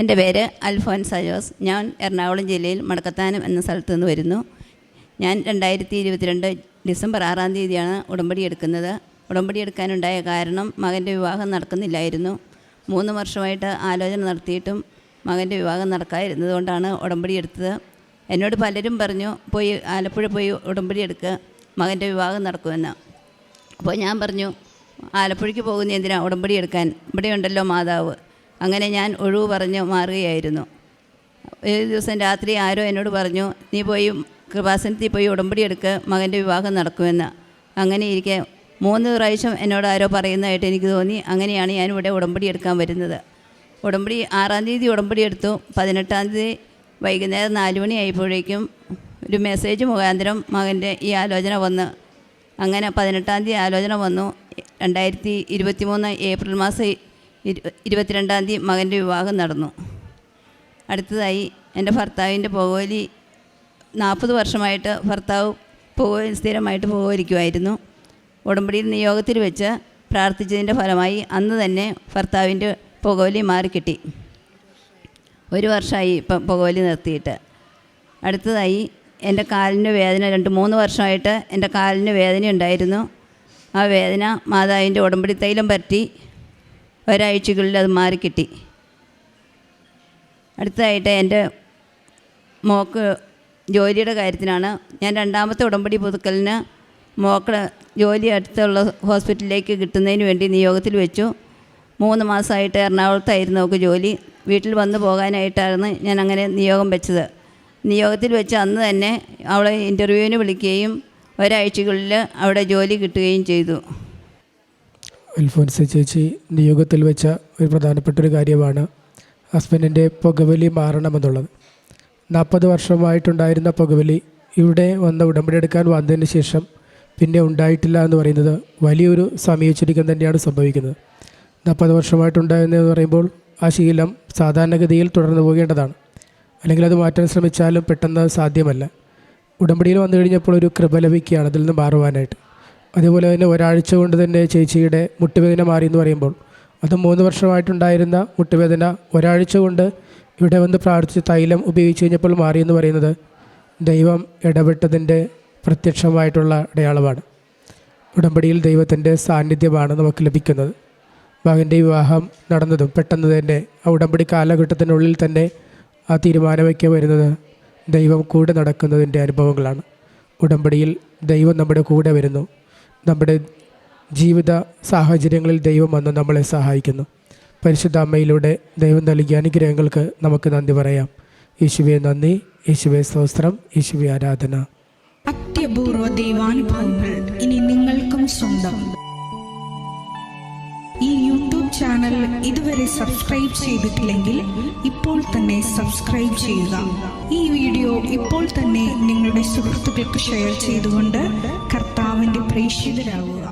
എന്റെ പേര് അൽഫോൻസ ജോസ്. ഞാൻ എറണാകുളം ജില്ലയിൽ മടക്കത്താനം എന്ന സ്ഥലത്ത് നിന്ന് വരുന്നു. ഞാൻ രണ്ടായിരത്തി ഇരുപത്തിരണ്ട് ഡിസംബർ ആറാം തീയതിയാണ് ഉടമ്പടി എടുക്കുന്നത്. ഉടമ്പടി എടുക്കാനുണ്ടായ കാരണം മകന്റെ വിവാഹം നടക്കുന്നില്ലായിരുന്നു. മൂന്ന് വർഷമായിട്ട് ആലോചന നടത്തിയിട്ടും മകന്റെ വിവാഹം നടക്കാതിരുന്നത് കൊണ്ടാണ് ഉടമ്പടി എടുത്തത്. എന്നോട് പലരും പറഞ്ഞു പോയി ആലപ്പുഴ പോയി ഉടമ്പടി എടുക്കുക മകന്റെ വിവാഹം നടക്കുമെന്ന്. അപ്പോൾ ഞാൻ പറഞ്ഞു ആലപ്പുഴയ്ക്ക് പോകുന്ന എന്തിനാണ് ഉടമ്പടി എടുക്കാൻ? ഇവിടെയുണ്ടല്ലോ മാതാവ്. അങ്ങനെ ഞാൻ ഒഴിവ് പറഞ്ഞ് മാറുകയായിരുന്നു. ഒരു ദിവസം രാത്രി ആരോ എന്നോട് പറഞ്ഞു നീ പോയി കൃപാസനത്തിൽ പോയി ഉടമ്പടി എടുക്കുക മകന്റെ വിവാഹം നടക്കുമെന്ന്. അങ്ങനെ ഇരിക്കെ മൂന്ന് പ്രാവശ്യം എന്നോട് ആരോ പറയുന്നതായിട്ട് എനിക്ക് തോന്നി. അങ്ങനെയാണ് ഞാൻ ഇവിടെ ഉടമ്പടി എടുക്കാൻ വരുന്നത്. ഉടമ്പടി ആറാം തീയതി ഉടമ്പടി എടുത്തു. പതിനെട്ടാം തീയതി വൈകുന്നേരം നാല് മണി ആയപ്പോഴേക്കും ഒരു മെസ്സേജ് മുഖാന്തരം മകന്റെ ഈ ആലോചന വന്ന്. അങ്ങനെ പതിനെട്ടാം തീയതി ആലോചന വന്നു. രണ്ടായിരത്തി ഇരുപത്തി മൂന്ന് ഏപ്രിൽ മാസം ഇരുപത്തിരണ്ടാം തീയതി മകന്റെ വിവാഹം നടന്നു. അടുത്തതായി എന്റെ ഭർത്താവിന്റെ പുകവലി നാൽപ്പത് വർഷമായിട്ട് ഭർത്താവ് പുക സ്ഥിരമായിട്ട് പുകവലിക്കുമായിരുന്നു. ഉടമ്പടിയിൽ നിയോഗത്തിൽ വെച്ച് പ്രാർത്ഥിച്ചതിന്റെ ഫലമായി അന്ന് തന്നെ ഭർത്താവിന്റെ പുകവലി മാറിക്കിട്ടി. ഒരു വർഷമായി ഇപ്പം പുകവലി നിർത്തിയിട്ട്. അടുത്തതായി എന്റെ കാലിന് വേദന രണ്ട് മൂന്ന് വർഷമായിട്ട് എന്റെ കാലിന് വേദന ഉണ്ടായിരുന്നു ആ വേദന മാതാവിന്റെ ഉടമ്പടി തൈലം പറ്റി ഒരാഴ്ചകളിൽ അത് മാറിക്കിട്ടി അടുത്തതായിട്ട് എന്റെ മോക്ക് ജോലിയുടെ കാര്യത്തിനാണ്. ഞാൻ രണ്ടാമത്തെ ഉടമ്പടി പുതുക്കലിന് മോക്ക് ജോലി അടുത്തുള്ള ഹോസ്പിറ്റലിലേക്ക് കിട്ടുന്നതിന് വേണ്ടി നിയോഗത്തിൽ വെച്ചു. മൂന്ന് മാസമായിട്ട് എറണാകുളത്തായിരുന്നു അവൾക്ക് ജോലി. വീട്ടിൽ വന്നു പോകാനായിട്ടാണ് ഞാൻ അങ്ങനെ നിയോഗം വെച്ചത്. നിയോഗത്തിൽ വെച്ച് അന്ന് തന്നെ അവളെ ഇന്റർവ്യൂവിന് വിളിക്കുകയും ഒരാഴ്ചകളിൽ അവിടെ ജോലി കിട്ടുകയും ചെയ്തു. അൽഫോൻസ ചേച്ചി നിയോഗത്തിൽ വെച്ച ഒരു പ്രധാനപ്പെട്ട ഒരു കാര്യമാണ് ഹസ്ബൻഡിന്റെ പുകവലി മാറണമെന്നുള്ളത്. നാൽപ്പത് വർഷമായിട്ടുണ്ടായിരുന്ന പുകവലി ഇവിടെ വന്ന് ഉടമ്പടി എടുക്കാൻ വന്നതിന് ശേഷം പിന്നെ ഉണ്ടായിട്ടില്ല എന്ന് പറയുന്നത് വലിയൊരു സമയ തന്നെയാണ് സംഭവിക്കുന്നത്. നാൽപ്പത് വർഷമായിട്ടുണ്ടായിരുന്നതെന്ന് പറയുമ്പോൾ ആ ശീലം സാധാരണഗതിയിൽ തുടർന്നു പോകേണ്ടതാണ്. അല്ലെങ്കിൽ അത് മാറ്റാൻ ശ്രമിച്ചാലും പെട്ടെന്ന് സാധ്യമല്ല. ഉടമ്പടിയിൽ വന്നു കഴിഞ്ഞപ്പോൾ ഒരു കൃപ ലഭിക്കുകയാണ് അതിൽ നിന്ന് മാറുവാനായിട്ട്. അതേപോലെ തന്നെ ഒരാഴ്ച കൊണ്ട് തന്നെ ചേച്ചിയുടെ മുട്ടുവേദന മാറി എന്ന് പറയുമ്പോൾ അത് മൂന്ന് വർഷമായിട്ടുണ്ടായിരുന്ന മുട്ടുവേദന ഒരാഴ്ച കൊണ്ട് ഇവിടെ വന്ന് പ്രാർത്ഥിച്ച് തൈലം ഉപയോഗിച്ച് കഴിഞ്ഞപ്പോൾ മാറി എന്ന് പറയുന്നത് ദൈവം ഇടപെട്ടതിന്റെ പ്രത്യക്ഷമായിട്ടുള്ള അടയാളമാണ്. ഉടമ്പടിയിൽ ദൈവത്തിന്റെ സാന്നിധ്യമാണ് നമുക്ക് ലഭിക്കുന്നത്. മകന്റെ വിവാഹം നടന്നതും പെട്ടെന്ന് തന്നെ ആ ഉടമ്പടി കാലഘട്ടത്തിനുള്ളിൽ തന്നെ ആ തീരുമാനമൊക്കെ വരുന്നത് ദൈവം കൂടെ നടക്കുന്നതിന്റെ അനുഭവങ്ങളാണ്. ഉടമ്പടിയിൽ ദൈവം നമ്മുടെ കൂടെ വരുന്നു. നമ്മുടെ ജീവിത സാഹചര്യങ്ങളിൽ ദൈവം വന്ന് നമ്മളെ സഹായിക്കുന്നു. പരിശുദ്ധ അമ്മയിലൂടെ ദൈവം നൽകിയ അനുഗ്രഹങ്ങൾക്ക് നമുക്ക് നന്ദി പറയാം. യേശുവെ നന്ദി. യേശുവെ സ്തോത്രം. യേശുവെ ആരാധന. അത്യപൂർവ ദൈവാനുഭവങ്ങൾ ഇനി നിങ്ങൾക്കും സ്വന്തം. ഈ യൂട്യൂബ് ചാനൽ ഇതുവരെ സബ്സ്ക്രൈബ് ചെയ്തിട്ടില്ലെങ്കിൽ ഇപ്പോൾ തന്നെ സബ്സ്ക്രൈബ് ചെയ്യുക. ഈ വീഡിയോ ഇപ്പോൾ തന്നെ നിങ്ങളുടെ സുഹൃത്തുക്കൾക്ക് ഷെയർ ചെയ്തുകൊണ്ട് കർത്താവിൻ്റെ പ്രേക്ഷിതരാകുക